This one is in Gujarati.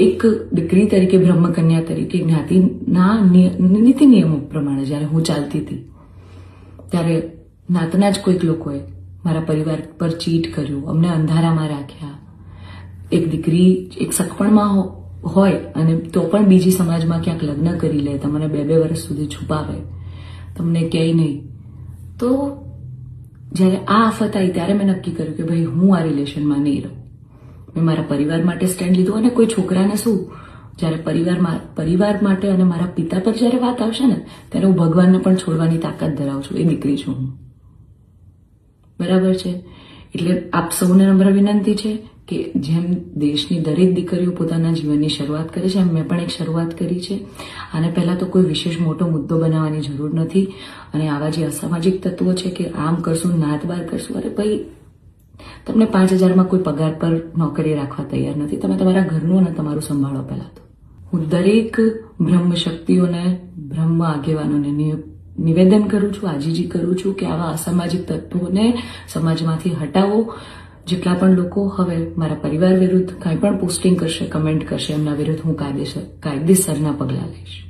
એક દીકરી તરીકે બ્રહ્મકન્યા તરીકે જ્ઞાતિના નીતિ નિયમો પ્રમાણે જ્યારે હું ચાલતી હતી, ત્યારે નાતના જ કોઈક લોકોએ મારા પરિવાર પર ચીટ કર્યું, અમને અંધારામાં રાખ્યા. એક દીકરી એક સખપણમાં હોય અને તો પણ બીજી સમાજમાં ક્યાંક લગ્ન કરી લે, તમને બે બે વર્ષ સુધી છુપાવે, તમને ક્યાંય નહીં. તો જ્યારે આ આફત આવી ત્યારે મેં નક્કી કર્યું કે ભાઈ હું આ રિલેશનમાં નહીં રહું. મેં મારા પરિવાર માટે સ્ટેન્ડ લીધું અને કોઈ છોકરાને શું? જ્યારે પરિવારમાં પરિવાર માટે અને મારા પિતા પર જ્યારે વાત આવશે ને, ત્યારે હું ભગવાનને પણ છોડવાની તાકાત ધરાવું છું. એ દીકરી છું હું. બરાબર છે? એટલે આપ સૌને નમ્ર વિનંતી છે કે જેમ દેશની દરેક દીકરીઓ પોતાના જીવનની શરૂઆત કરે છે, એમ મેં પણ એક શરૂઆત કરી છે. આને પહેલાં તો કોઈ વિશેષ મોટો મુદ્દો બનાવવાની જરૂર નથી. અને આવા જે અસામાજિક તત્વો છે કે આમ કરશું નાત બાર કરશું, અરે ભાઈ તમને પાંચ હજારમાં કોઈ પગાર પર નોકરી રાખવા તૈયાર નથી. તમે તમારા ઘરનું અને તમારું સંભાળો પહેલા તો. હું દરેક બ્રહ્મ શક્તિઓને બ્રહ્મ આગેવાનોને નિવેદન કરું છું, આજીજી કરું છું કે આવા અસામાજિક તત્વોને સમાજમાંથી હટાવો. જેટલા પણ લોકો હવે મારા પરિવાર વિરુદ્ધ કાંઈ પણ પોસ્ટિંગ કરશે કમેન્ટ કરશે, એમના વિરુદ્ધ હું કાયદેસર કાયદેસરના પગલાં લઈશ.